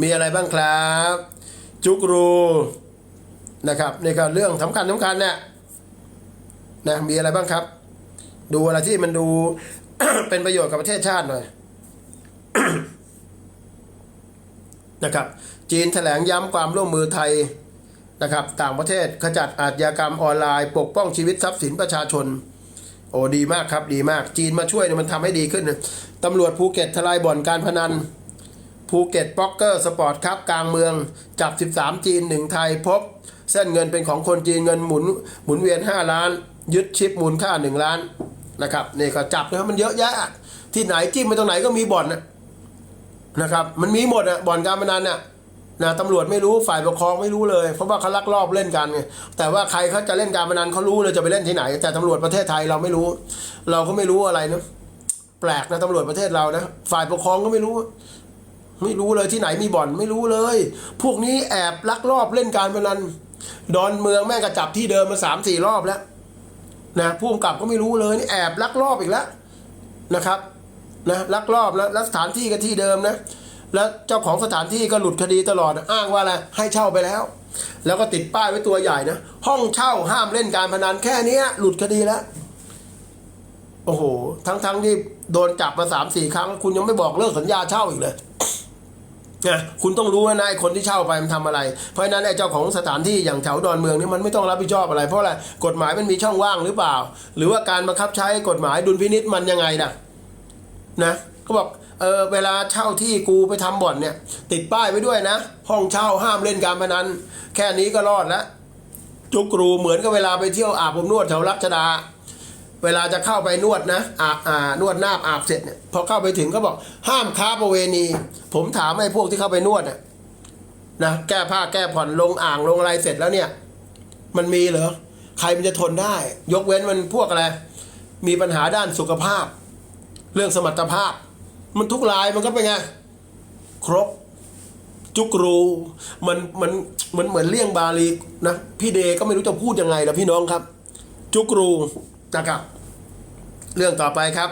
มีอะไรบ้างครับ จุกรูนะครับนี่ก็เรื่องสำคัญสำคัญเนี่ยนะมีอะไรบ้างครับ ดูอะไรที่มันดูเป็นประโยชน์กับประเทศชาติหน่อยนะครับ จีนแถลงย้ำความร่วมมือไทยนะครับ ต่างประเทศขจัดอาชญากรรมออนไลน์ ปกป้องชีวิตทรัพย์สินประชาชน โอ้ดีมากครับดีมากจีนมาช่วยเนี่ยมันทำให้ดีขึ้นตำรวจภูเก็ตทลายบ่อนการพนัน ภูเก็ตบ็อกเกอร์สปอร์ตครับกลางเมือง จับ 13 จีน1ไทยพบ เส้นเงินเป็นของคนจีนเงินหมุนหมุนเวียน 5 ล้าน ยึดชิปมูลค่า 1 ล้านนะครับนี่ก็จับนะครับมันเยอะแยะ ที่ไหนจิ้มไปตรงไหนก็มีบ่อนนะครับ มันมีหมดอะบ่อนการพนันน่ะ นะตำรวจไม่รู้ฝ่ายปกครองไม่รู้เลย เพราะว่าเขาลักลอบเล่นกันไงแต่ว่าใครเขาจะเล่นการพนันเขารู้เลยจะไปเล่นที่ไหน แต่ตำรวจประเทศไทยเราไม่รู้ เราก็ไม่รู้อะไรนะแปลกนะตำรวจประเทศเรานะฝ่ายปกครองก็ไม่รู้ ไม่รู้เลยที่ไหนมีบ่อนไม่รู้เลย พวกนี้แอบลักลอบเล่นการพนันดอนเมืองแม่งก็จับที่เดิมมาสามสี่รอบแล้วนะผู้กำกับก็ไม่รู้เลยนี่แอบลักลอบอีกแล้วนะครับนะลักลอบแล้วแล้วสถานที่ก็ที่เดิมนะ แล้วเจ้าของสถานที่ก็หลุดคดีตลอดอ้างว่าอะไรให้เช่าไปแล้ว แล้วก็ติดป้ายไว้ตัวใหญ่นะ ห้องเช่าห้ามเล่นการพนันแค่นี้หลุดคดีแล้ว โอ้โห ทั้งๆที่โดนจับมาสามสี่ครั้ง คุณยังไม่บอกเลิกสัญญาเช่าอีกเลยนะคุณต้องรู้นะไอ้คนที่เช่าไปมันทำอะไร เพราะฉะนั้นไอ้เจ้าของสถานที่อย่างแถวดอนเมืองนี่มันไม่ต้องรับผิดชอบอะไร เพราะอะไรกฎหมายมันมีช่องว่างหรือเปล่า หรือว่าการบังคับใช้กฎหมายดุลพินิษมันยังไงนะนะเขาบอก เออเวลาเช่าที่กูไปทำบ่อนเนี่ย ติดป้ายไว้ด้วยนะ ห้องเช่าห้ามเล่นการพนัน แค่นี้ก็รอดแล้วจุกรูเหมือนกับเวลาไปเที่ยวอาบอบนวดแถวรัชดา เวลาจะเข้าไปนวดนะอาบอ่านวดหน้าอาบเสร็จเนี่ยพอเข้าไปถึงก็บอกห้ามค้าประเวณี ผมถามไอ้พวกที่เข้าไปนวดน่ะนะแก้ผ้าแก้ผ่อนลงอ่างลงอะไรเสร็จแล้วเนี่ย มันมีเหรอใครมันจะทนได้ ยกเว้นมันพวกอะไรมีปัญหาด้านสุขภาพ เรื่องสมรรถภาพ มันทุกรายมันก็เป็นไงครบจุกรูมันมันมันเหมือนเลี่ยงบาลีนะพี่เดก็ไม่รู้จะพูดยังไงนะพี่น้องครับ จุกรูนะครับ เรื่องต่อไปครับ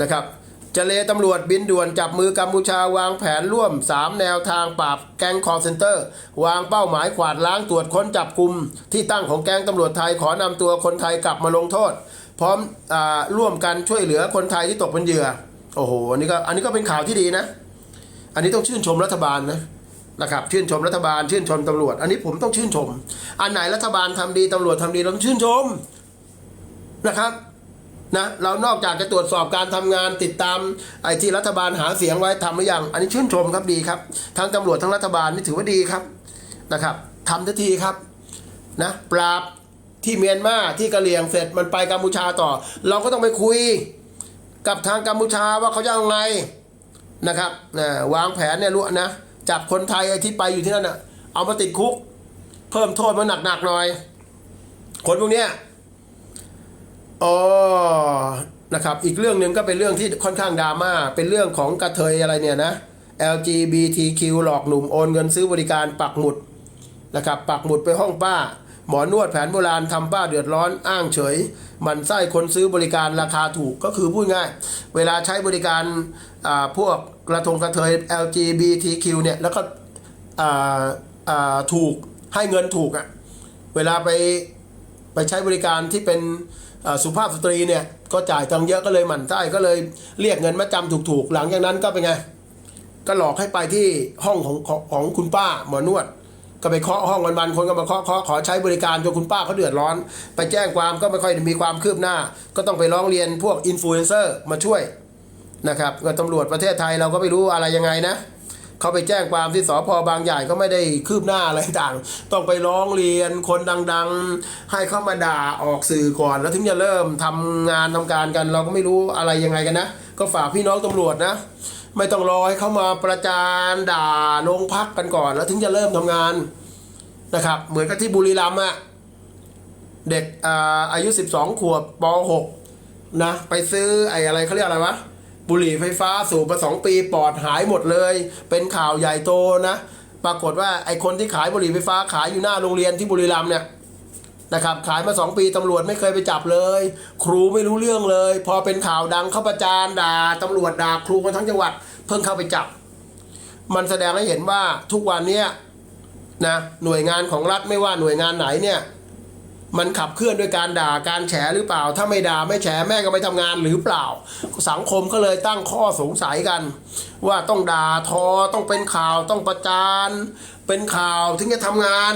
นะครับเจเลตำรวจบินด่วนจับมือกัมพูชาวางแผนร่วม 3 แนวทางปราบแก๊งคอร์เซนเตอร์ วางเป้าหมายขวาดล้างตรวจค้นจับกลุ่มที่ตั้งของแก๊งตำรวจไทยขอนำตัวคนไทยกลับมาลงโทษ พร้อมอร่วมกันช่วยเหลือคนไทยที่ตกเป็นเหยื่อ โอ้โหอันนี้ก็อันนี้ก็เป็นข่าวที่ดีนะ อันนี้ต้องชื่นชมรัฐบาลนะนะครับชื่นชมรัฐบาลชื่นชมตำรวจ อันนี้ผมต้องชื่นชม อันไหนรัฐบาลทำดีตำรวจทำดีเราต้องชื่นชมนะครับนะเรานอกจากจะตรวจสอบการทำงานติดตามไอ้ที่รัฐบาลหาเสียงไว้ทำหรือยังอันนี้ชื่นชมครับดีครับทั้งตำรวจทั้งรัฐบาลนี่ถือว่าดีครับนะครับทำทันทีครับนะปราบที่เมียนมาที่กะเหรี่ยงเสร็จมันไปกัมพูชาต่อ เราก็ต้องไปคุย กับทางกัมพูชาว่าเขาจะเอาไงนะครับนะวางแผนเนี่ยรู้นะจับคนไทยที่ไปอยู่ที่นั่นอะเอามาติดคุก เพิ่มโทษมาหนักๆหน่อย คนพวกเนี้ยอ๋อนะครับอีกเรื่องหนึ่งก็เป็นเรื่องที่ค่อนข้างดราม่าเป็นเรื่องของกระเทยอะไรเนี่ยนะ LGBTQ หลอกหนุ่มโอนเงินซื้อบริการปักหมุดนะครับปักหมุดไปห้องป้า หมอนวดแผนโบราณทำป้าเดือดร้อนอ้างเฉย มันไส้คนซื้อบริการราคาถูกก็คือพูดง่าย เวลาใช้บริการพวกกระทงกระเทย LGBTQ เนี่ยแล้วก็ถูกให้เงินถูกอะ่ะเวลาไปไปใช้บริการที่เป็นสุภาพสตรีเนี่ยก็จ่ายตังเยอะก็เลยหมั่นไส้ก็เลยเรียกเงินมาจำถูกๆ หลังจากนั้นก็เป็นไง ก็หลอกให้ไปที่ห้องของของของคุณป้าหมอนวด ก็ไปเคาะห้องวันๆคนก็มาเคาะเคาะขอใช้บริการจนคุณป้าเขาเดือดร้อน ไปแจ้งความก็ไม่ค่อยมีความคืบหน้า ก็ต้องไปร้องเรียนพวกอินฟลูเอนเซอร์มาช่วยนะครับก็ตำรวจประเทศไทยเราก็ไม่รู้อะไรยังไงนะเขาไปแจ้งความที่สพบางใหญ่ก็ไม่ได้คืบหน้าอะไรต่างต้องไปร้องเรียนคนดังๆ ให้เข้ามาด่าออกสื่อก่อน แล้วถึงจะเริ่มทำงานทำการกัน เราก็ไม่รู้อะไรยังไงกันนะ ก็ฝากพี่น้องตำรวจนะ ไม่ต้องรอให้เขามาประจานด่าโรงพักกันก่อน แล้วถึงจะเริ่มทำงานนะครับ เหมือนกับที่บุรีรัมย์อะเด็กอาอายุ 12 ขวบป .6 นะไปซื้อไอ้อะไรเขาเรียกอะไรวะบุหรี่ไฟฟ้าสูบมาสองปีปอดหายหมดเลย เป็นข่าวใหญ่โตนะ ปรากฏว่าไอ้คนที่ขายบุหรี่ไฟฟ้าขายอยู่หน้าโรงเรียนที่บุรีรัมย์เนี่ย นะครับขายมาสองปีตำรวจไม่เคยไปจับเลย ครูไม่รู้เรื่องเลย พอเป็นข่าวดังเข้าประจานด่าตำรวจด่าครูกันทั้งจังหวัด เพิ่งเข้าไปจับ มันแสดงให้เห็นว่าทุกวันเนี้ยนะหน่วยงานของรัฐไม่ว่าหน่วยงานไหนเนี่ยมันขับเคลื่อนด้วยการด่าการแฉหรือเปล่า ถ้าไม่ด่าไม่แฉแม่ก็ไม่ทำงานหรือเปล่า สังคมก็เลยตั้งข้อสงสัยกัน ว่าต้องด่าทอต้องเป็นข่าวต้องประจาน เป็นข่าวถึงจะทำงาน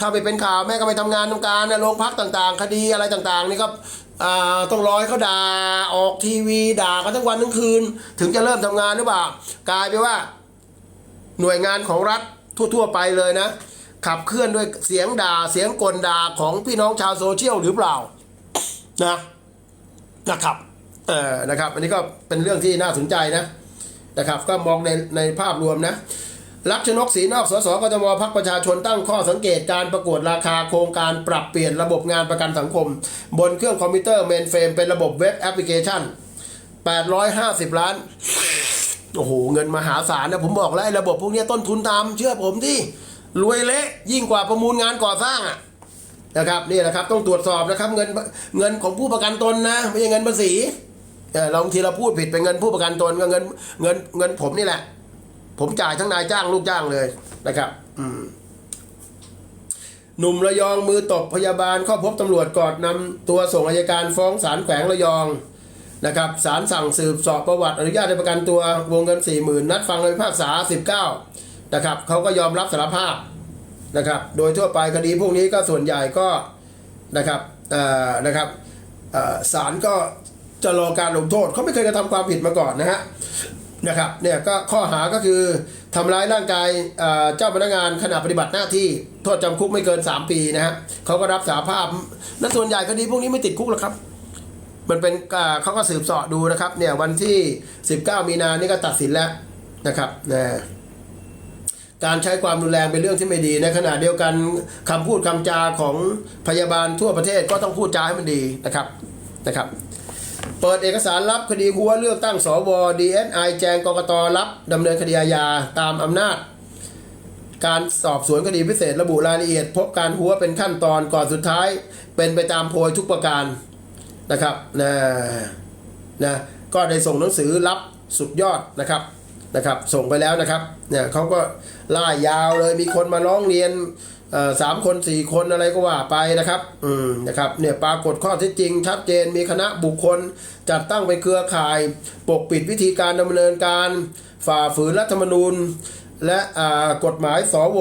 ถ้าไม่เป็นข่าวแม่ก็ไม่ทำงานทำการนะโรงพักต่างๆ คดีอะไรต่างๆ นี่ก็ต้องร้อให้เขาด่าออกทีวีด่ากันทั้งวันทั้งคืน ถึงจะเริ่มทำงานหรือเปล่ากลายไปนว่าหน่วยงานของรัฐทั่ว ๆ ไปเลยนะ ขับเคลื่อนด้วยเสียงด่าเสียงกลด่าของพี่น้องชาวโซเชียลหรือเปล่านะนะครับเออนะครับ อันนี้ก็เป็นเรื่องที่น่าสนใจนะนะครับ ก็มองในในภาพรวมนะ ลักษณกศรีนอกสสกทมพักประชาชนตั้งข้อสังเกตการประกวดราคาโครงการปรับเปลี่ยนระบบงานประกันสังคม บนเครื่องคอมพิวเตอร์เมนเฟรมเป็นระบบเว็บแอปพลิเคชัน 850 ล้าน โอ้โห เงินมหาศาลนะผมบอกแล้วระบบพวกนี้ต้นทุนตามเชื่อผมที่รวยเละยิ่งกว่าประมูลงานก่อสร้างอะนะครับนี่แหละครับต้องตรวจสอบนะครับเงินเงินของผู้ประกันตนนะ ไม่ใช่เงินภาษีเราบางทีเราพูดผิดเป็นเงินผู้ประกันตนก็เงินเงินเงินผมนี่แหละ ผมจ่ายทั้งนายจ้างลูกจ้างเลยนะครับ อืมหนุ่มระยองมือตบพยาบาลเข้าพบตำรวจกอดนำตัวส่งอายการฟ้องศาลแขวงระยองนะครับศาลสั่งสืบสอบประวัติอนุญาตให้ประกันตัววงเงิน4 0,000นัดฟังคำพิพากษา 19นะครับเขาก็ยอมรับสารภาพนะครับ โดยทั่วไปคดีพวกนี้ก็ส่วนใหญ่ก็นะครับนะครับศาลก็จะรอการลงโทษเขาไม่เคยกระทำความผิดมาก่อนนะฮะ นะครับเนี่ยก็ข้อหาก็คือทำร้ายร่างกายเจ้าพนักงานขณะปฏิบัติหน้าที่โทษจำคุกไม่เกิน 3 ปีนะฮะเขาก็รับสาภาพและส่วนใหญ่คดีพวกนี้ไม่ติดคุกหรอกครับ มันเป็นเขาก็สืบสอบดูนะครับเนี่ยวันที่ 19 มีนานี่ก็ตัดสินแล้วนะครับนะการใช้ความรุนแรงเป็นเรื่องที่ไม่ดี ในขณะเดียวกันคำพูดคำจาของพยาบาลทั่วประเทศก็ต้องพูดจาให้มันดีนะครับนะครับ เปิดเอกสารรับคดีหัวเลือกตั้งสว DSI แจงกกตรับดำเนินคดีอาญาตามอำนาจ การสอบสวนคดีพิเศษระบุรายละเอียด พบการหัวเป็นขั้นตอนก่อนสุดท้าย เป็นไปตามโพยทุกประการนะครับนะนะก็ได้ส่งหนังสือรับสุดยอดนะครับนะครับ ส่งไปแล้วนะครับเนี่ยเขาก็ล่ายาวเลยมีคนมาร้องเรียน สามคนสี่คนอะไรก็ว่าไปนะครับ อืมนะครับเนี่ยปรากฏข้อเท็จจริง ชัดเจนมีคณะบุคคล จัดตั้งเป็นเครือข่าย ปกปิดวิธีการดำเนินการ ฝ่าฝืนรัฐธรรมนูญ และกฎหมายสว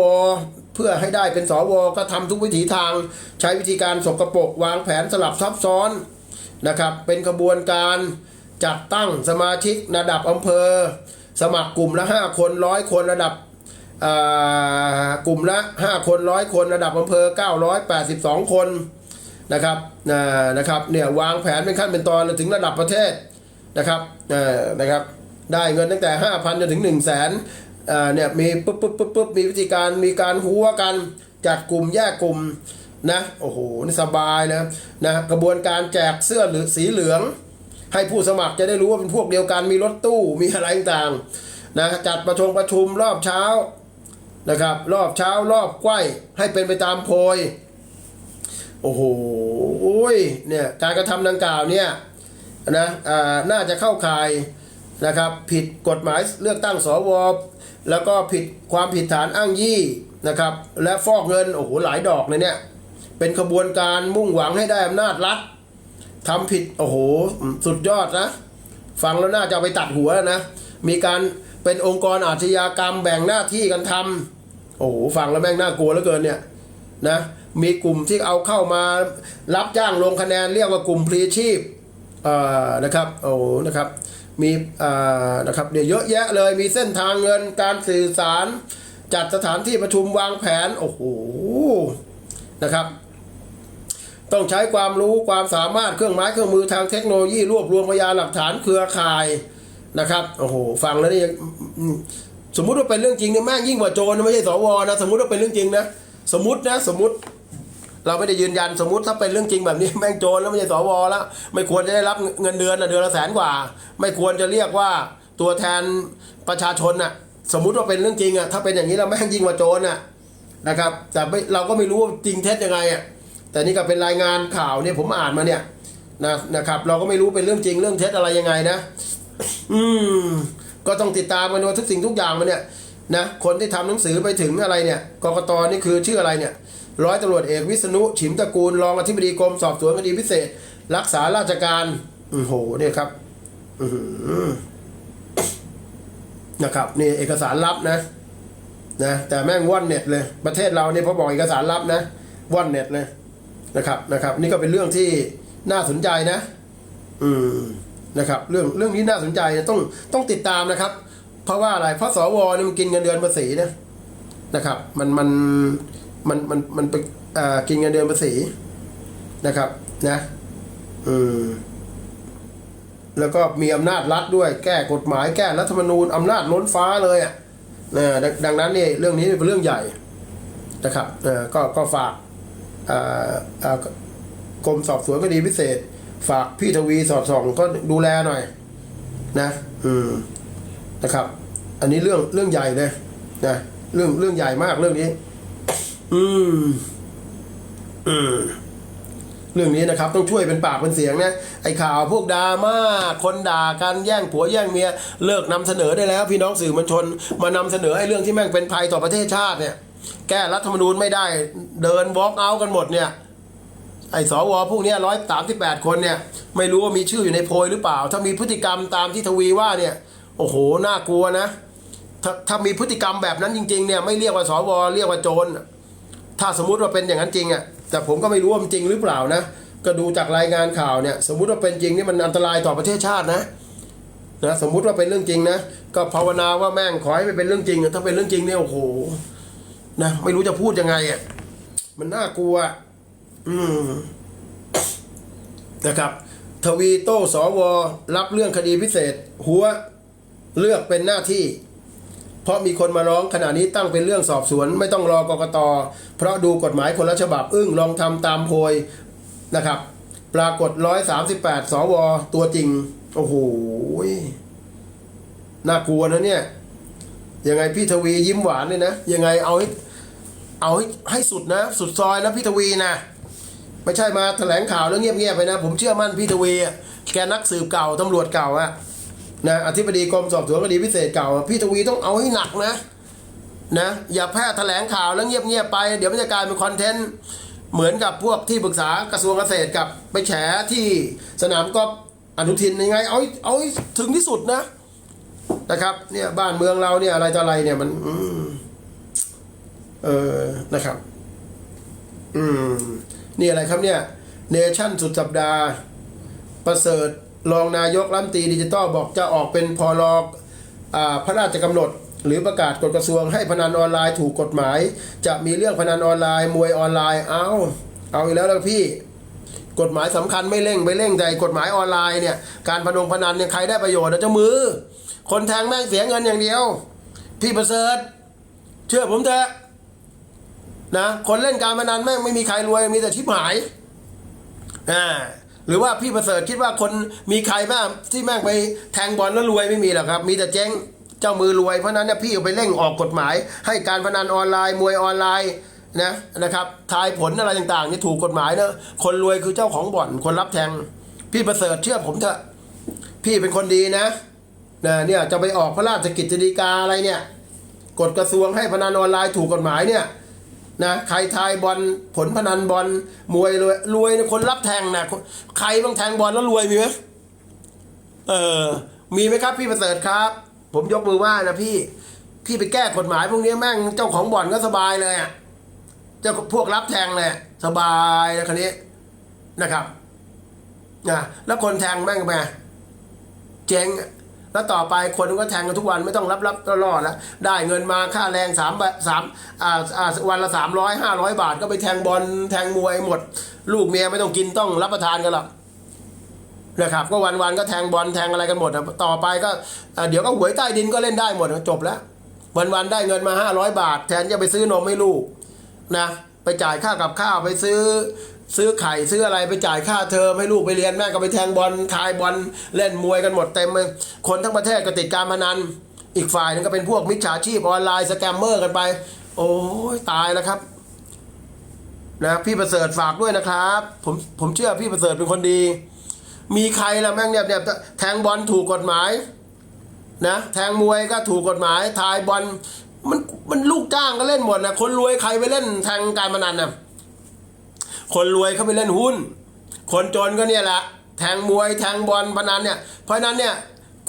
เพื่อให้ได้เป็นสวก็ทำทุกวิถีทาง ใช้วิธีการสกรปรกวางแผนสลับซับซ้อนนะครับเป็นขบวนการจัดตั้งสมาชิกระดับอำเภอ สมัครกลุ่มละ 5 คนร้อยคนระดับ กลุ่มละ5คนร้อยคนระดับอำเภอ 982 คนนะครับนะครับเนี่ยวางแผนเป็นขั้นเป็นตอนถึงระดับประเทศนะครับนะครับ ได้เงินตั้งแต่ 5,000จนถึง 1 0 0 0 0แสนเนี่ยมีปุ๊บปุ๊บปุ๊บปุ๊บมีวิธีการมีการหัวกันจัดกลุ่มแยกกลุ่มนะโอ้โหนี่สบายนะนะกระบวนการแจกเสื้อหรือสีเหลือง ให้ผู้สมัครจะได้รู้ว่าเป็นพวกเดียวกันมีรถตู้มีอะไรต่างนะจัดประชุมประชุมรอบเช้า นะครับ รอบเช้ารอบใกล้ให้เป็นไปตามโพย โอ้โหเนี่ยการกระทำดังกล่าวเนี่ยนะอ่าน่าจะเข้าข่ายนะครับผิดกฎหมายเลือกตั้งสวแล้วก็ผิดความผิดฐานอ้างยี่นะครับและฟอกเงินโอ้โหหลายดอกเลยเนี่ยเป็นขบวนการมุ่งหวังให้ได้อำนาจรัฐทำผิดโอ้โหสุดยอดนะฟังแล้วน่าจะไปตัดหัวนะมีการเป็นองค์กรอาชญากรรมแบ่งหน้าที่กันทำ อ้โหฟังแล้วแม่งน่ากลัวเหลือเกินเนี่ยนะมีกลุ่มที่เอาเข้ามารับจ้างลงคะแนนเรียกว่ากลุ่มพลีชีพเอ่อนะครับโอ้โหนะครับมีอ่านะครับเดี๋ยวเยอะแยะเลยมีเส้นทางเงินการสื่อสาร จัดสถานที่ประชุมวางแผน โอ้โหนะครับ ต้องใช้ความรู้ความสามารถเครื่องไม้เครื่องมือทางเทคโนโลยีรวบรวมพยานหลักฐานเครือข่ายนะครับโอ้โหฟังแล้วนี่ สมมุติว่าเป็นเรื่องจริงเนี่ยแม่งยิ่งกว่าโจรไม่ใช่สวนะสมมุติว่าเป็นเรื่องจริงนะสมมตินะสมมติ เราไม่ได้ยืนยันสมมติถ้าเป็นเรื่องจริงแบบนี้ แม่งโจรแล้วไม่ใช่สวแล้วไม่ควรจะได้รับเงินเดือนนะเดือนละแสนกว่า ไม่ควรจะเรียกว่าตัวแทนประชาชนน่ะ สมมุติว่าเป็นเรื่องจริงอะถ้าเป็นอย่างนี้เราแม่งยิ่งกว่าโจรน่ะนะครับ แต่ไม่เราก็ไม่รู้ว่าจริงเท็จยังไงอะแต่นี่ก็เป็นรายงานข่าวเนี่ยผมอ่านมาเนี่ยนะนะครับ เราก็ไม่รู้เป็นเรื่องจริงเรื่องเท็จอะไรยังไงนะ อืม ก็ต้องติดตามกันว่าทุกสิ่งทุกอย่างมันเนี่ยนะคนที่ทำหนังสือไปถึงอะไรเนี่ยกรกตนี่คือชื่ออะไรเนี่ยร้อยตำรวจเอกวิษณุฉิมตระกูลรองอธิบดีกรมสอบสวนคดีพิเศษ รักษาราชการโอ้โหเนี่ยครับนะครับนี่เอกสารลับนะนะแต่แม่งว่อนเน็ตเลยประเทศเราเนี่ยพอบอกเอกสารลับนะว่อนเน็ตเลยนะครับนะครับ นี่ก็เป็นเรื่องที่น่าสนใจนะ อืม นะครับเรื่องเรื่องนี้น่าสนใจนะต้องต้องติดตามนะครับ เพราะว่าอะไรเพราะสวเนี่ยมันกินเงินเดือนภาษีนะนะครับ มันมันมันมันมันไปอ่ากินเงินเดือนภาษีนะครับนะอืมแล้วก็มีอำนาจรัฐด้วยแก้กฎหมายแก้รัฐธรรมนูญอำนาจล้นฟ้าเลยอะนะดังดังนั้นนี่เรื่องนี้เป็นเรื่องใหญ่นะครับเออก็ก็ฝากอ่าอ่ากรมสอบสวนคดีพิเศษ ฝากพี่ทวีสอดส่องก็ดูแลหน่อย นะ อืมนะครับ อันนี้เรื่องเรื่องใหญ่เลยนะเรื่องเรื่องใหญ่มากเรื่องนี้ อืม อืมเรื่องนี้นะครับต้องช่วยเป็นปากเป็นเสียงนะไอ้ข่าวพวกดราม่าคนด่ากันแย่งผัวแย่งเมีย เลิกนำเสนอได้แล้ว พี่น้องสื่อมวลชน มานำเสนอไอ้เรื่องที่แม่งเป็นภัยต่อประเทศชาติเนี่ย แก้รัฐธรรมนูญไม่ได้ เดินวอล์กเอากันหมดเนี่ย ไอ้สวพวกเนี้ร้อยสามสิบแปดคนเนี่ยไม่รู้ว่ามีชื่ออยู่ในโพยหรือเปล่า ถ้ามีพฤติกรรมตามที่ทวีว่าเนี่ยโอ้โหน่ากลัวนะถ้าถ้ามีพฤติกรรมแบบนั้นจริงๆเนี่ยไม่เรียกว่าสวเรียกว่าโจรถ้าสมมุติว่าเป็นอย่างนั้นจริงอะแต่ผมก็ไม่รู้ว่ามันจริงหรือเปล่านะก็ดูจากรายงานข่าวเนี่ยสมมุติว่าเป็นจริงนี่มันอันตรายต่อประเทศชาตินะนะสมมุติว่าเป็นเรื่องจริงนะก็ภาวนาว่าแม่งขอให้ไม่เป็นเรื่องจริง ถ้าเป็นเรื่องจริงเนี่ยโอ้โหนะไม่รู้จะพูดยังไงอะมันน่ากลัว อืมนะครับ ทวีโต้สวรับเรื่องคดีพิเศษ หัวเลือกเป็นหน้าที่ เพราะมีคนมาร้องขณะนี้ตั้งเป็นเรื่องสอบสวน ไม่ต้องรอกกต เพราะดูกฎหมายคนละฉบับ อึ้งลองทำตามโพยนะครับ ปรากฏ 138 สว ตัวจริง โอ้โหน่ากลัวนะเนี่ย ยังไงพี่ทวียิ้มหวานเลยนะ ยังไงเอาให้เอาให้ให้สุดนะ สุดซอยนะพี่ทวีนะ ไม่ใช่มาแถลงข่าวแล้วเงียบๆไปนะ ผมเชื่อมั่นพี่ทวีอะแกนักสืบเก่าตำรวจเก่าอะนะอธิบดีกรมสอบสวนคดีพิเศษเก่า พี่ทวีต้องเอาให้หนักนะนะอย่าแพร่แถลงข่าวแล้วเงียบๆไป เดี๋ยวมันจะกลายเป็นคอนเทนต์เหมือนกับพวกที่ปรึกษากระทรวงเกษตรกับไปแฉที่สนามกอล์ฟอนุทินยังไง เอาเอาถึงที่สุดนะนะครับเนี่ยบ้านเมืองเราเนี่ยอะไรต่ออะไรเนี่ยมันอมเออนะครับ อืม นี่อะไรครับเนี่ยเนชั่นสุดสัปดาห์ ประเสริฐรองนายกรัฐมนตรีดิจิตอลบอกจะออกเป็นพรอ่าพระราชกำหนด หรือประกาศกฎกระทรวงให้พนันออนไลน์ถูกกฎหมาย จะมีเรื่องพนันออนไลน์ มวยออนไลน์เอาเอาอีกแล้วแล้วพี่กฎหมายสำคัญไม่เร่งไม่เร่งใจกฎหมายออนไลน์เนี่ยการพนงพนันเนี่ยใครได้ประโยชน์นะเจ้ามือ คนแทงแม่งเสียเงินอย่างเดียว พี่ประเสริฐ เชื่อผมเถอะ นะคนเล่นการพนันแม่งไม่มีใครรวยมีแต่ชิบหายอ่าหรือว่าพี่ประเสริฐคิดว่าคนมีใครบ้างที่แม่งไปแทงบอลแล้วรวยไม่มีหรอกครับ มีแต่เจ๊งเจ้ามือรวยเพราะนั้นเนี่ยพี่เอาไปเร่งออกกฎหมาย ให้การพนันออนไลน์มวยออนไลน์นะนะครับทายผลอะไรต่างๆนี่ถูกกฎหมายเนะคนรวยคือเจ้าของบ่อนคนรับแทง พี่ประเสริฐเชื่อผมเถอะพี่เป็นคนดีนะนะเนี่ยจะไปออกพระราชกิจฎีกาอะไรเนี่ยกฎกระทรวงให้พนันออนไลน์ถูกกฎหมายเนี่ย นะใครทายบอลผลพนันบอลมวยรวยรวยนคนรับแทงนะใครบ้างแทงบอลแล้วรวยมีไหมเออมีไหมครับพี่ประเสริฐครับ ผมยกมือไหว้นะพี่พี่ไปแก้กฎหมายพวกนี้แม่งเจ้าของบ่อนก็สบายเลยอะเจ้าพวกรับแทงเลยสบายนะคันนี้นะครับนะแล้วคนแทงแม่งไปเจ๊งอะ แล้วต่อไปคนก็แทงกันทุกวันไม่ต้องรับรับตลอดแล้วได้เงินมาค่าแรงสามสามอ่าอ่าวันละสามร้อยห้าร้อยบาทก็ไปแทงบอลแทงมวยหมด ลูกเมียไม่ต้องกินต้องรับประทานกันหรอกนะครับก็วันวันๆก็แทงบอลแทงอะไรกันหมดอะต่อไปก็เดี๋ยวก็หวยใต้ดินก็เล่นได้หมดจบแล้ว วันวันๆได้เงินมาห้าร้อยบาท แทนจะไปซื้อนมให้ลูกนะไปจ่ายค่ากับข้าวไปซื้อ ซื้อไข่ซื้ออะไรไปจ่ายค่าเทอมให้ลูกไปเรียนแม่ก็ไปแทงบอลคายบอลเล่นมวยกันหมดเต็มเลยคนทั้งประเทศก็ติดการพนัน อีกฝ่ายนึงก็เป็นพวกมิจฉาชีพออนไลน์สแกมเมอร์กันไป โอ้ยตายแล้วครับนะพี่ประเสริฐฝากด้วยนะครับ ผมผมเชื่อพี่ประเสริฐเป็นคนดี มีใครละแม่งเนี่ยเนี่ยแทงบอลถูกกฎหมายนะแทงมวยก็ถูกกฎหมายทายบอลมันมันลูกจ้างก็เล่นหมดนะคนรวยใครไปเล่นแทงการพนันนะ คนรวยเขาไปเล่นหุ้น คนจนก็เนี่ยแหละแทงมวยแทงบอลพนันเนี่ย เพราะนั้นเนี่ย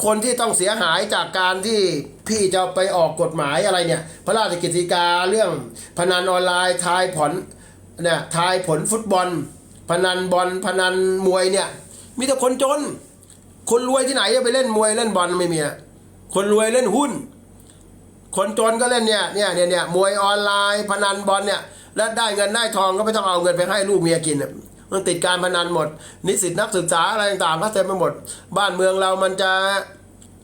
คนที่ต้องเสียหายจากการที่พี่จะไปออกกฎหมายอะไรเนี่ย พระราชกิจกาเรื่องพนันออนไลน์ทายผลเนี่ยทายผลฟุตบอล พนันบอลพนันมวยเนี่ย มีแต่คนจน คนรวยที่ไหนจะไปเล่นมวยเล่นบอลไม่มีอะคนรวยเล่นหุ้น คนจนก็เล่นเนี่ยเนี่ยเนี่ยเนี่ยมวยออนไลน์ พนันบอลเนี่ย แล้วได้เงินได้ทองก็ไม่ต้องเอาเงินไปให้ลูกเมียกินมันติดการพนันหมด นิสิตนักศึกษาอะไรต่างๆก็เต็มไปหมด บ้านเมืองเรามันจะ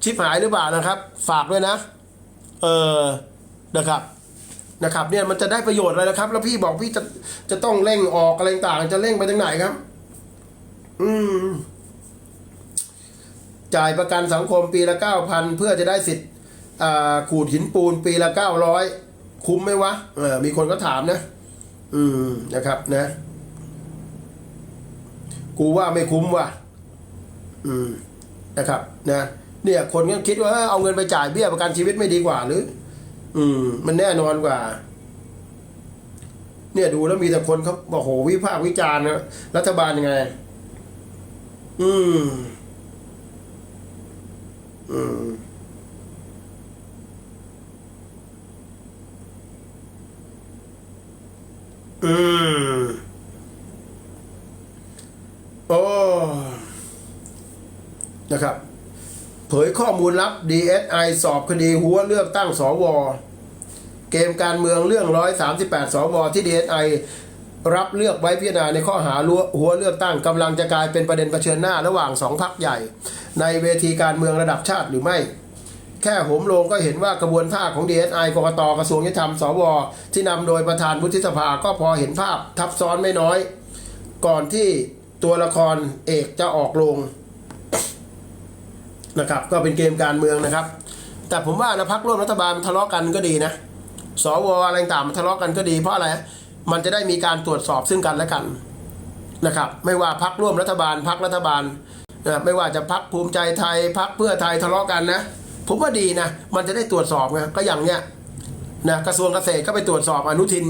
ชิบหายหรือเปล่านะครับ ฝากด้วยนะ เออนะครับนะครับเนี่ยมันจะได้ประโยชน์อะไรนะครับ แล้วพี่บอกพี่จะจะต้องเร่งออกอะไรต่างๆจะเร่งไปทางไหนครับ อืม จ่ายประกันสังคมปีละเก้าพันเพื่อจะได้สิทธิ์อ่าขูดหินปูนปีละเก้าร้อยคุ้มไหมวะเออมีคนก็ถามนะ อืมนะครับนะ กูว่าไม่คุ้มว่ะ อืมนะครับนะเนี่ยคนก็คิดว่าเอาเงินไปจ่ายเบี้ยประกันชีวิตไม่ดีกว่าหรือ อืม มันแน่นอนกว่า เนี่ยดูแล้วมีแต่คนเขาบอกโหวิพากษ์วิจารณ์นะรัฐบาลยังไง อืม อืม อืมโอ้นะครับ เผยข้อมูลลับ DSI สอบคดีหัวเลือกตั้งสวเกมการเมืองเรื่อง 138 สวที่ DSI รับเลือกไว้พิจารณาในข้อหาหัวเลือกตั้งกำลังจะกลายเป็นประเด็นเผชิญหน้าระหว่างสองพักใหญ่ ในเวทีการเมืองระดับชาติหรือไม่ แค่โหมลงก็เห็นว่ากระบวนท่าของ DSI กกตกระทรวงยุติธรรมสวที่นำโดยประธานวุฒิสภาก็พอเห็นภาพทับซ้อนไม่น้อย ก่อนที่ตัวละครเอกจะออกลงนะครับก็เป็นเกมการเมืองนะครับ แต่ผมว่านะพักร่วมรัฐบาลทะเลาะกันก็ดีนะสวอะไรต่างมันทะเลาะกันก็ดีเพราะอะไร มันจะได้มีการตรวจสอบซึ่งกันและกันนะครับ ไม่ว่าพักร่วมรัฐบาลพักรัฐบาลนะไม่ว่าจะพักภูมิใจไทยพักเพื่อไทยทะเลาะกันนะ ผมว่าดีนะ มันจะได้ตรวจสอบไงก็อย่างเนี้ยนะกระทรวงเกษตรก็ไปตรวจสอบอนุทิน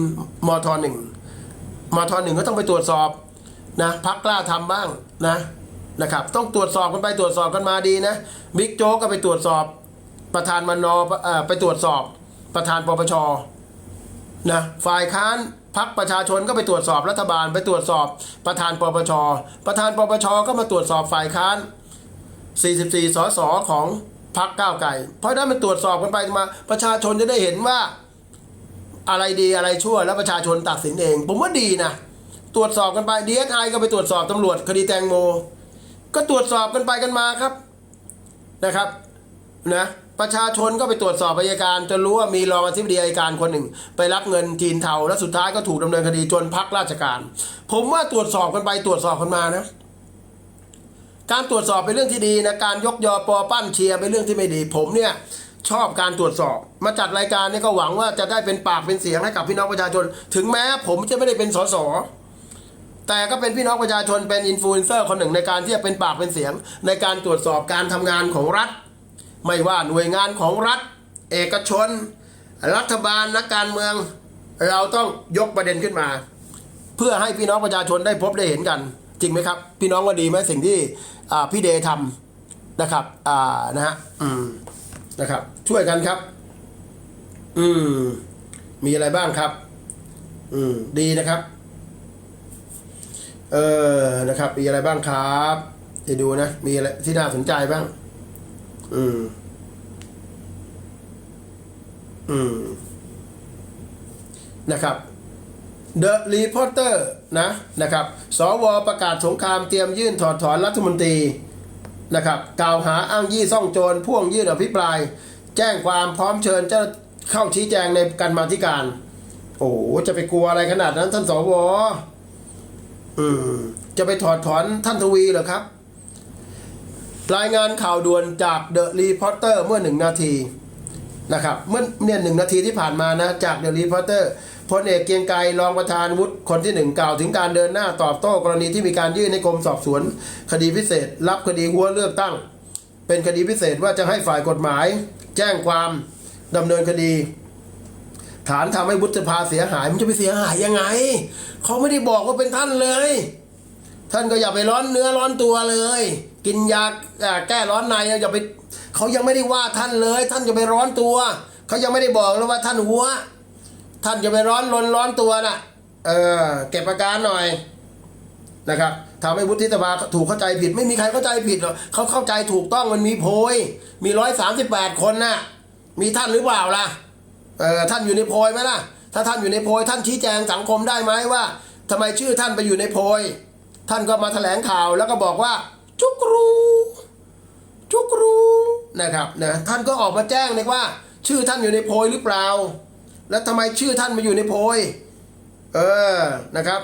มทหนึ่งมทหนึ่งก็ต้องไปตรวจสอบนะพักกล้าทำบ้างนะนะครับ ต้องตรวจสอบกันไปตรวจสอบกันมาดีนะบิ๊กโจ๊กก็ไปตรวจสอบประธานมนเอ่อไปตรวจสอบประธานปปชนะฝ่ายค้านพักประชาชนก็ไปตรวจสอบรัฐบาล ไปตรวจสอบประธานปปชประธานปปชก็มาตรวจสอบฝ่ายค้าน 44 สสของ พักก้าวไกลเพราะนั้นมันตรวจสอบกันไปมา ประชาชนจะได้เห็นว่าอะไรดีอะไรชั่ว แล้วประชาชนตัดสินเอง ผมว่าดีนะ ตรวจสอบกันไปดีเอสไอก็ไปตรวจสอบตำรวจคดีแตงโม ก็ตรวจสอบกันไปกันมาครับนะครับนะประชาชนก็ไปตรวจสอบอัยการจนรู้ว่ามีรองอธิบดีอัยการคนหนึ่ง ไปรับเงินจีนเทาแล้วสุดท้ายก็ถูกดำเนินคดีจนพักราชการ ผมว่าตรวจสอบกันไปตรวจสอบกันมานะ การตรวจสอบเป็นเรื่องที่ดีนะการยกยอปอปั้นเชียร์เป็นเรื่องที่ไม่ดี ผมเนี่ยชอบการตรวจสอบ มาจัดรายการนี่ก็หวังว่าจะได้เป็นปากเป็นเสียงให้กับพี่น้องประชาชน ถึงแม้ผมจะไม่ได้เป็นสสแต่ก็เป็นพี่น้องประชาชนเป็นอินฟลูเอนเซอร์คนหนึ่งในการที่จะเป็นปากเป็นเสียง ในการตรวจสอบการทำงานของรัฐ ไม่ว่าหน่วยงานของรัฐ เอกชน รัฐบาลนักการเมือง เราต้องยกประเด็นขึ้นมา เพื่อให้พี่น้องประชาชนได้พบได้เห็นกัน จริงไหมครับ พี่น้องว่าดีไหมสิ่งที่ พี่เดย์ทำนะครับอ่านะฮะอืมนะครับ ช่วยกันครับ อืม มีอะไรบ้างครับ อืม ดีนะครับ เออนะครับ มีอะไรบ้างครับจะดูนะ มีอะไรที่น่าสนใจบ้าง อืม อืม นะครับ The Reporter นะนะครับ สวประกาศสงครามเตรียมยื่นถอดถอนรัฐมนตรีนะครับกล่าวหาอ้างยี่ซ่องโจรพ่วงยื่นอภิปราย แจ้งความพร้อมเชิญเจ้าเข้าชี้แจงในการมาธิการ โอ้จะไปกลัวอะไรขนาดนั้นท่านสวอืมจะไปถอดถอนท่านทวีเหรอครับ รายงานข่าวด่วนจาก The Reporter เมื่อหนึ่งนาทีนะครับเมื่อเนี่ยหนึ่งนาทีที่ผ่านมานะจากเดลีพอเตอร์ พลเอกเกียงไกรรองประธานวุฒิคนที่หนึ่งกล่าวถึงการเดินหน้าตอบโต้กรณีที่มีการยื่นให้กรมสอบสวน คดีพิเศษ รับคดีหัวเลือกตั้ง เป็นคดีพิเศษว่าจะให้ฝ่ายกฎหมาย แจ้งความดำเนินคดี ฐานทำให้วุฒิสภาเสียหาย มันจะไปเสียหายยังไง เขาไม่ได้บอกว่าเป็นท่านเลย ท่านก็อย่าไปร้อนเนื้อร้อนตัวเลย กินยาแก้ร้อนในอย่าไปเขายังไม่ได้ว่าท่านเลย ท่านจะไปร้อนตัว เขายังไม่ได้บอกเลยว่าท่านหัว ท่านจะไปร้อนรนร้อนตัวน่ะเออเก็บอาการหน่อยนะครับทำให้วุฒิสภาถูกเข้าใจผิด ไม่มีใครเข้าใจผิดหรอกเขาเข้าใจถูกต้องมันมีโพย มีร้อยสามสิบแปดคนน่ะมีท่านหรือเปล่าล่ะเออท่านอยู่ในโพยไหมล่ะ ถ้าท่านอยู่ในโพยท่านชี้แจงสังคมได้ไหมว่าทำไมชื่อท่านไปอยู่ในโพย ท่านก็มาแถลงข่าวแล้วก็บอกว่า จุกรูจุกรูนะครับนะท่านก็ออกมาแจ้งเลยว่า ชื่อท่านอยู่ในโพยหรือเปล่า แล้วทำไมชื่อท่านมาอยู่ในโพย เออนะครับ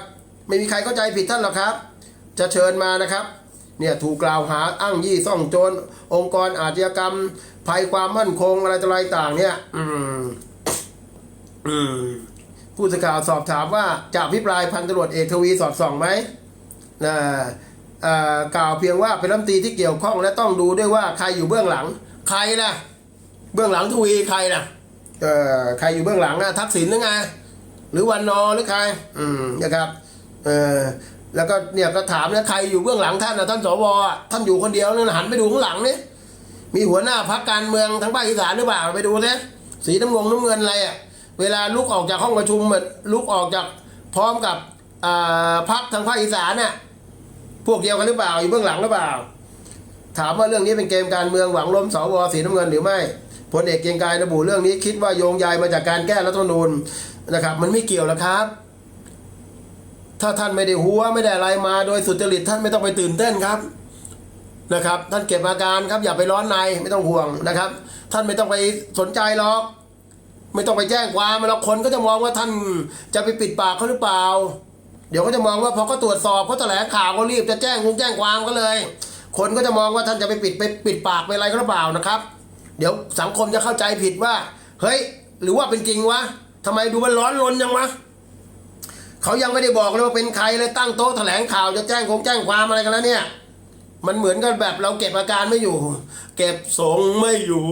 ไม่มีใครเข้าใจผิดท่านหรอกครับ จะเชิญมานะครับเนี่ยถูกกล่าวหาอ้างยี่ซ่องโจรองค์กรอาชญากรรม ภัยความมั่นคงอะไรต่ออะไรต่างเนี่ยอืมอืมผู้สื่อข่าวสอบถามว่าจะอภิปรายพันตำรวจเอกทวีสอดส่องไหมนะอ่ากล่าวเพียงว่าเป็นรัฐมนตรีที่เกี่ยวข้องและต้องดูด้วยว่าใครอยู่เบื้องหลัง ใครล่ะเบื้องหลังทวีใครล่ะ เอ่อใครอยู่เบื้องหลังอะทักษิณหรือไงหรือวันนอหรือใคร อืมนะครับเออแล้วก็เนี่ยก็ถามนะใครอยู่เบื้องหลังท่านนะท่านสวท่านอยู่คนเดียวเนี่ยหันไปดูข้างหลังนี่มีหัวหน้าพักการเมืองทั้งภาคอีสานหรือเปล่าไปดูสิสีน้ำงงน้ำเงินอะไรอะเวลาลุกออกจากห้องประชุมเหมือะลุกออกจากพร้อมกับพักทางภาคอีสานน่ะพวกเดียวกันหรือเปล่าอยู่เบื้องหลังหรือเปล่า ถามว่าเรื่องนี้เป็นเกมการเมืองหวังล้มสวสีน้ำเงินหรือไม่ พลเอกเกียงไกรระบุเรื่องนี้คิดว่าโยงใยมาจากการแก้รัฐธรรมนูญนะครับ มันไม่เกี่ยวหรอกครับ ถ้าท่านไม่ได้หัวไม่ได้อะไรมาโดยสุจริตท่านไม่ต้องไปตื่นเต้นครับนะครับ ท่านเก็บอาการครับอย่าไปร้อนในไม่ต้องห่วงนะครับ ท่านไม่ต้องไปสนใจหรอก ไม่ต้องไปแจ้งความแล้วคนก็จะมองว่าท่านจะไปปิดปากเขาหรือเปล่า เดี๋ยวก็จะมองว่าพอเขาตรวจสอบเขาแถลงข่าวก็รีบจะแจ้งคงแจ้งความก็เลย คนก็จะมองว่าท่านจะไปปิดไปปิดปากไปอะไรก็หรือเปล่านะครับ เดี๋ยวสังคมจะเข้าใจผิดว่า เฮ้ย หรือว่าเป็นจริงวะทำไมดูมันร้อนรนยังวะเขายังไม่ได้บอกเลยว่าเป็นใครเลยตั้งโต๊ะแถลงข่าวจะแจ้งคงแจ้งความอะไรกันแล้วเนี่ย มันเหมือนกันแบบเราเก็บอาการไม่อยู่ เก็บทรงไม่อยู่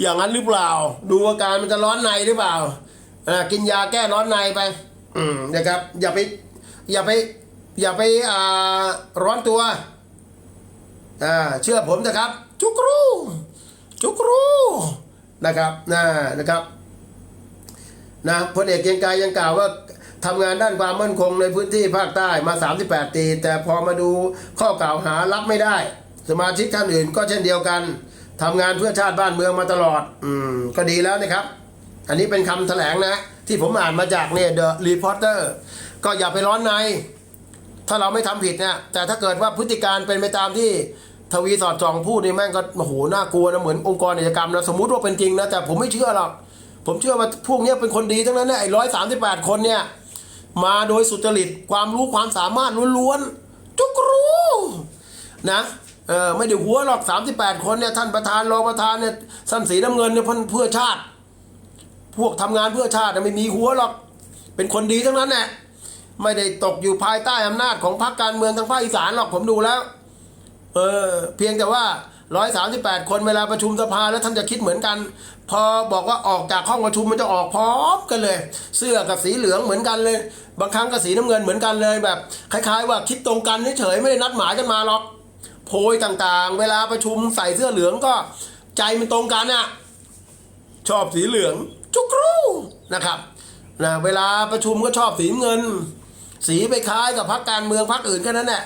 อย่างนั้นหรือเปล่า ดูอาการมันจะร้อนในหรือเปล่าอ่ากินยาแก้ร้อนในไป อืมนะครับ อย่าไป อย่าไป อย่าไปอ่าร้อนตัวอ่าเชื่อผมนะครับ จุกรู จุกรูนะครับนะนะครับนะพลเอกเกียงไกรยังกล่าวว่าทำงานด้านความมั่นคงในพื้นที่ภาคใต้มา 38 ปี แต่พอมาดูข้อกล่าวหารับไม่ได้ สมาชิกท่านอื่นก็เช่นเดียวกันทำงานเพื่อชาติบ้านเมืองมาตลอด อืมก็ดีแล้วนะครับ อันนี้เป็นคำแถลงนะ ที่ผมอ่านมาจากเนี่ย The Reporter ก็อย่าไปร้อนใน ถ้าเราไม่ทำผิดเนี่ยแต่ถ้าเกิดว่าพฤติการเป็นไปตามที่ ทวีสอดส่องพูดนี่แม่งก็โอ้โหน่ากลัวนะเหมือนองค์กรอาชญากรรมนะสมมุติว่าเป็นจริงนะแต่ผมไม่เชื่อหรอกผมเชื่อว่าพวกนี้เป็นคนดีทั้งนั้นนะไอ้ร้อยสามสิบแปดคนเนี่ยมาโดยสุจริตความรู้ความสามารถล้วนๆจุกรู้นะเออไม่ได้หัวหรอกสามสิบแปดคนเนี่ยท่านประธานรองประธานเนี่ยท่านสีน้ำเงินเนี่ยเพื่อชาติ พวกทำงานเพื่อชาติน่ะไม่มีหัวหรอกเป็นคนดีทั้งนั้นแหละไม่ได้ตกอยู่ภายใต้อำนาจของพรรคการเมืองทางภาคอีสานหรอกผมดูแล้ว เออเพียงแต่ว่าร้อยสามสิบแปดคนเวลาประชุมสภาแล้วท่านจะคิดเหมือนกัน พอบอกว่าออกจากห้องประชุมมันจะออกพร้อมกันเลย เสื้อกับสีเหลืองเหมือนกันเลย บางครั้งกับสีน้ำเงินเหมือนกันเลยแบบคล้ายๆ ว่าคิดตรงกันเฉยๆไม่ได้นัดหมายกันมาหรอกโพยต่างๆ เวลาประชุมใส่เสื้อเหลืองก็ใจมันตรงกันอะชอบสีเหลืองจุกรูนะครับนะเวลาประชุมก็ชอบสีเงิน สีไปคล้ายกับพรรคการเมืองพรรคอื่นแค่นั้นแหละ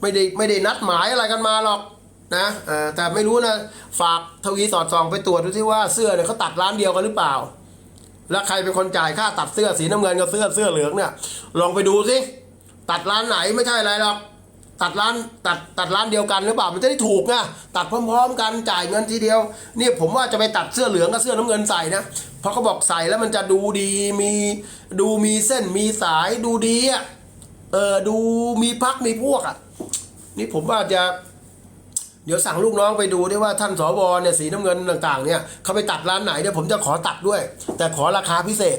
ไม่ได้ไม่ได้นัดหมายอะไรกันมาหรอกนะแต่ไม่รู้นะฝากทวีสอดส่องไปตรวจดูที่ว่าเสื้อเนี่ยเขาตัดร้านเดียวกันหรือเปล่า แล้วใครเป็นคนจ่ายค่าตัดเสื้อสีน้ำเงินกับเสื้อเสื้อเหลืองเนี่ยลองไปดูสิตัดร้านไหนไม่ใช่อะไรหรอกตัดร้านตัดตัดร้านเดียวกันหรือเปล่ามันจะได้ถูกนะตัดพร้อม ๆ กันจ่ายเงินทีเดียวนี่ผมว่าจะไปตัดเสื้อเหลืองกับเสื้อน้ำเงินใส่นะเพราะเขาบอกใส่แล้วมันจะดูดีมีดูมีเส้นมีสายดูดีอะเออดูมีพักมีพวกอะ นี่ผมว่าจะ เดี๋ยวสั่งลูกน้องไปดูด้วยว่าท่านสวเนี่ยสีน้ำเงินต่าง ๆ เนี่ยเขาไปตัดร้านไหนเดี๋ยวผมจะขอตัดด้วย แต่ขอราคาพิเศษ